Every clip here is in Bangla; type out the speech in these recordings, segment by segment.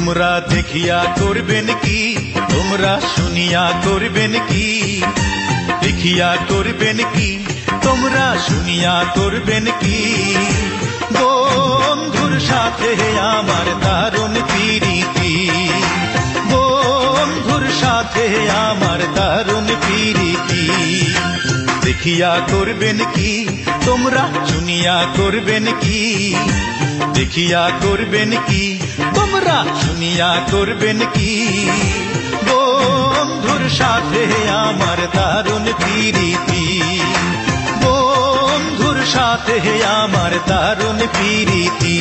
দেখিয়া করবেন কি? তোমরা শুনিয়া করবেন কি? দেখিয়া করবেন কি? তোমরা শুনিয়া করবেন কি? বন্ধুর সাথে আমার দারুণ পিরিতি। বন্ধুর সাথে আমার দারুণ পিরিতি। দেখিয়া করবেন কি? তোমরা শুনিয়া করবেন কি? দেখিয়া করবেন কি? তোমরা শুনিয়া করবেন কি? বন্ধুর সাথে আমার দারুণ পিরিতি। বন্ধুর সাথে আমার দারুণ পিরিতি।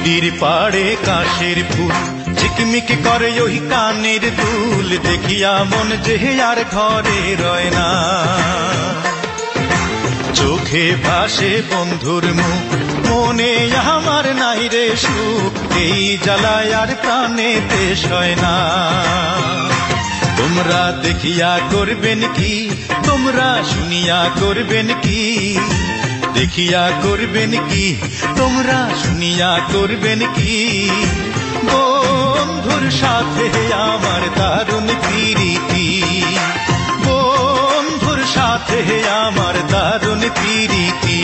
নদীর পাড়ে কাশের ফুল। ঝিকমিক করে ওই কানের দুল, দেখিয়া মন যে আর ঘরে রয় না। চোখে ভাসে বন্ধুর মুখ, মনে আমার নাই রে সুখ, এই জ্বালায় আর প্রাণে দেশ হয় না। তোমরা দেখিয়া করবেন কি, তোমরা শুনিয়া করবেন কি দেখিয়া করবেন কি? তোমরা শুনিয়া করবেন কি? বন্ধুর সাথে আমার দারুণ পিরিতি। বন্ধুর সাথে আমার দারুণ পিরিতি।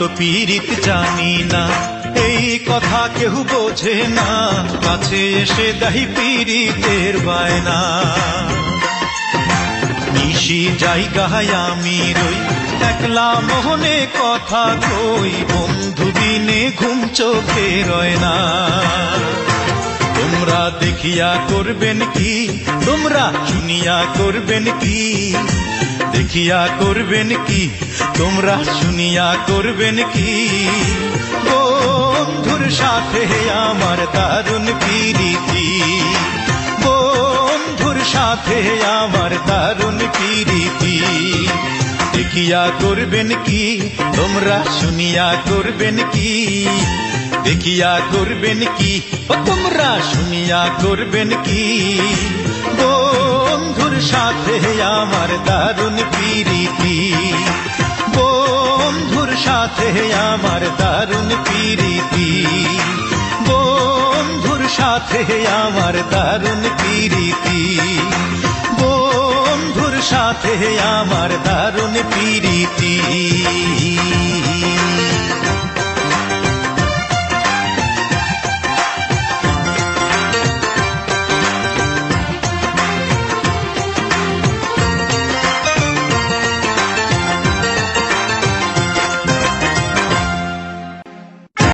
তো পীড়িত জানি না। এই কথা কেউ বোঝে না। কাছে এসে দাহি পীড়িতের বায়না। নিশি যাই জায়গায় আমি রই, একলা মোহনে কথা কই, বন্ধু দিনে ঘুম চোখে রয় না। তোমরা দেখিয়া করবেন কি, তোমরা শুনিয়া করবেন কি দেখিয়া করবেন কি? তোমরা শুনিয়া করবেন কি? বন্ধুর সাথে আমার দারুণ পিরিতি। বন্ধুর সাথে আমার দারুণ পিরিতি। দেখিয়া করবেন কি? তোমরা শুনিয়া করবেন কি? দেখিয়া করবেন কি? তোমরা শুনিয়া করবেন কি? বন্ধুর সাথে আমার দারুণ পিরিতি। বন্ধুর সাথে আমার দারুণ পিরিতি। বন্ধুর সাথে আমার দারুণ পিরিতি। বন্ধুর সাথে আমার দারুণ পিরিতি।